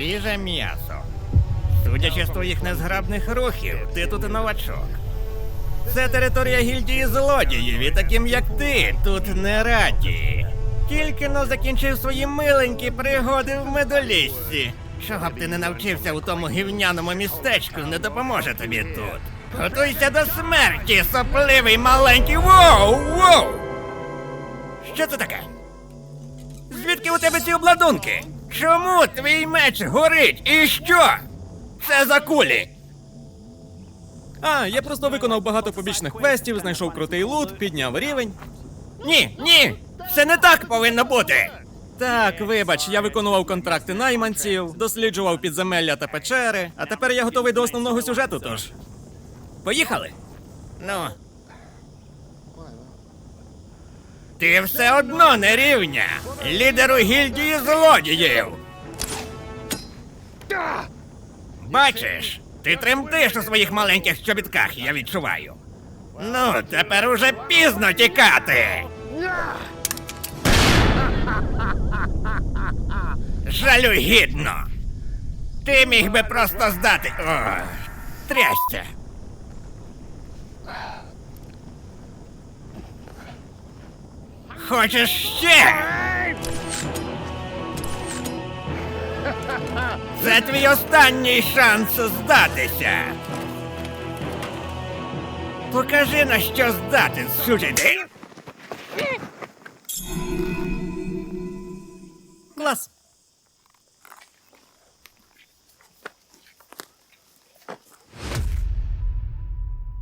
Свіже м'ясо. Судячи з твоїх незграбних рухів, ти тут новачок. Це територія гільдії злодіїв, і таким як ти тут не раді. Тільки но закінчив свої миленькі пригоди в медоліссі. Чого б ти не навчився у тому гівняному містечку, не допоможе тобі тут. Готуйся до смерті, сопливий маленький. Воу! Воу! Що це таке? Звідки у тебе ці обладунки? Чому твій меч горить? І що? Це за кулі? А, я просто виконав багато побічних квестів, знайшов крутий лут, підняв рівень. Ні, ні! Це не так повинно бути! Так, вибач, я виконував контракти найманців, досліджував підземелля та печери, а тепер я готовий до основного сюжету, тож. Поїхали! Ну. Ти все одно не рівня! Лідеру гільдії злодіїв! Бачиш, ти тремтиш у своїх маленьких чобітках, я відчуваю. Ну, тепер уже пізно тікати. Жалюгідно. Ти міг би просто здати. О, трясся. Хочеш ще? Це твій останній шанс здатися. Покажи на що здатен, сучий ти.